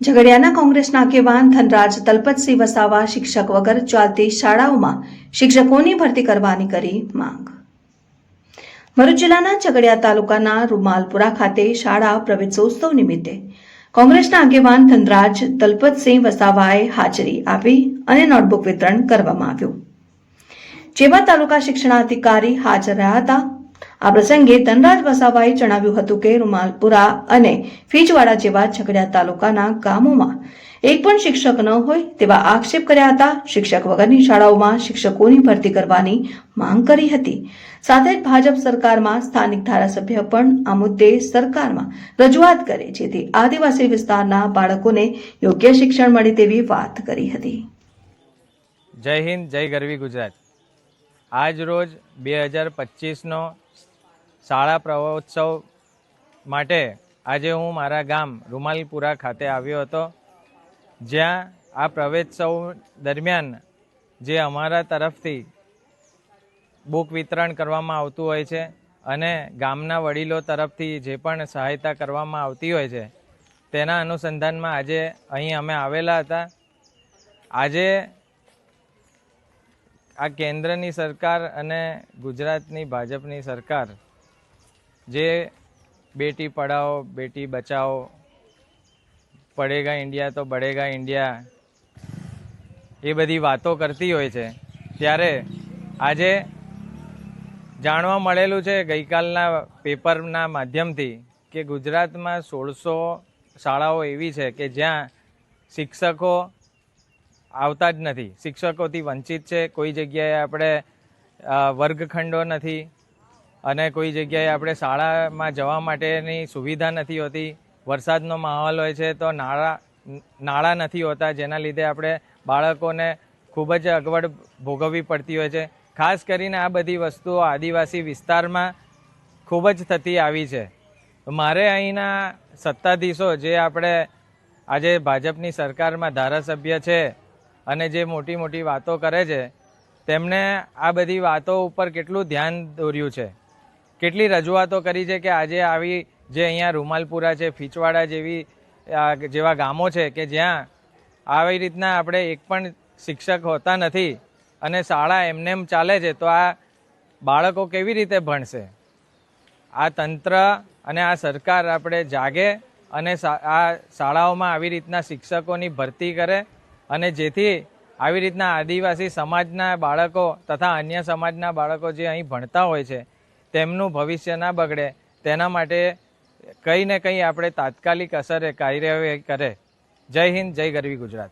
ઝઘડિયાના કોંગ્રેસના આગેવાન ધનરાજ દલપતસિંહ વસાવા શિક્ષક વગર ચાલતી શાળાઓમાં શિક્ષકોની ભરતી કરવાની કરી માંગ. ભરૂચ જિલ્લાના ઝઘડિયા તાલુકાના રૂમાલપુરા ખાતે શાળા પ્રવેશોત્સવ નિમિત્તે કોંગ્રેસના આગેવાન ધનરાજ દલપતસિંહ વસાવાએ હાજરી આપી અને નોટબુક વિતરણ કરવામાં આવ્યું. જેમાં તાલુકા શિક્ષણાધિકારી હાજર રહ્યા હતા આ પ્રસંગે ધનરાજ વસાવાએ જણાવ્યું હતું કે રૂમાલપુરા અને ફીજવાડા જેવા ઝઘડિયા તાલુકાના ગામોમાં એક પણ શિક્ષક ન હોય તેવા આક્ષેપ કર્યા હતા. શિક્ષક વગરની શાળાઓમાં શિક્ષકોની ભરતી કરવાની માંગ કરી હતી. સાથે ભાજપ સરકારમાં સ્થાનિક ધારાસભ્ય પણ આ મુદ્દે સરકારમાં રજૂઆત કરે, જેથી આદિવાસી વિસ્તારના બાળકોને યોગ્ય શિક્ષણ મળે તેવી વાત કરી હતી. જય હિન્દ, જય ગરવી ગુજરાત. આજ રોજ બે હજાર પચીસનો શાળા પ્રવોત્સવ માટે આજે હું મારા ગામ રૂમાલપુરા ખાતે આવ્યો હતો, જ્યાં આ પ્રવેશોત્સવ દરમિયાન જે અમારા તરફથી બુક વિતરણ કરવામાં આવતું હોય છે અને ગામના વડીલો તરફથી જે પણ સહાયતા કરવામાં આવતી હોય છે, તેના અનુસંધાનમાં આજે અહીં અમે આવેલા હતા. આજે આ કેન્દ્રની સરકાર અને ગુજરાતની ભાજપની સરકાર જે બેટી પઢાઓ, બેટી બચાવો પડેગા ઇન્ડિયા તો બળેગા ઇન્ડિયા, એ બધી વાતો કરતી હોય છે. ત્યારે આજે જાણવા મળેલું છે ગઈકાલના પેપરના માધ્યમથી કે ગુજરાતમાં સોળસો શાળાઓ એવી છે કે જ્યાં શિક્ષકો આવતા જ નથી. શિક્ષકોથી વંચિત છે. કોઈ જગ્યાએ આપણે વર્ગખંડો નથી. અને કોઈ જગ્યાએ આપણે શાળામાં જવા માટેની સુવિધા નથી હોતી. વરસાદનો માહોલ હોય છે તો નાળા નાળા નથી હોતા, જેના લીધે આપણે બાળકોને ખૂબ જ અગવડ ભોગવવી પડતી હોય છે. ખાસ કરીને આ બધી વસ્તુઓ આદિવાસી વિસ્તારમાં ખૂબ જ થતી આવી છે. મારે અહીંના સત્તાધીશો, જે આપણે આજે ભાજપની સરકારમાં ધારાસભ્ય છે અને જે મોટી મોટી વાતો કરે છે તેમણે આ બધી વાતો ઉપર કેટલું ધ્યાન દોર્યું છે? કેટલી રજૂઆતો કરી છે કે આજે આવી જે અહીંયા રૂમાલપુરા છે, ફીચવાડા જેવી જેવા ગામો છે કે જ્યાં આવી રીતના આપણે એક પણ શિક્ષક હોતા નથી અને શાળા એમને એમ ચાલે છે, તો આ બાળકો કેવી રીતે ભણશે? આ તંત્ર અને આ સરકાર આપણે જાગે અને આ શાળાઓમાં આવી રીતના શિક્ષકોની ભરતી કરે અને જેથી આવી રીતના આદિવાસી સમાજના બાળકો તથા અન્ય સમાજના બાળકો જે અહીં ભણતા હોય છે તેમનું ભવિષ્ય ના બગડે, તેના માટે કંઈ ને કંઈ આપણે તાત્કાલિક અસરે કાર્યવાહી કરે. જય હિન્દ, જય ગરવી ગુજરાત.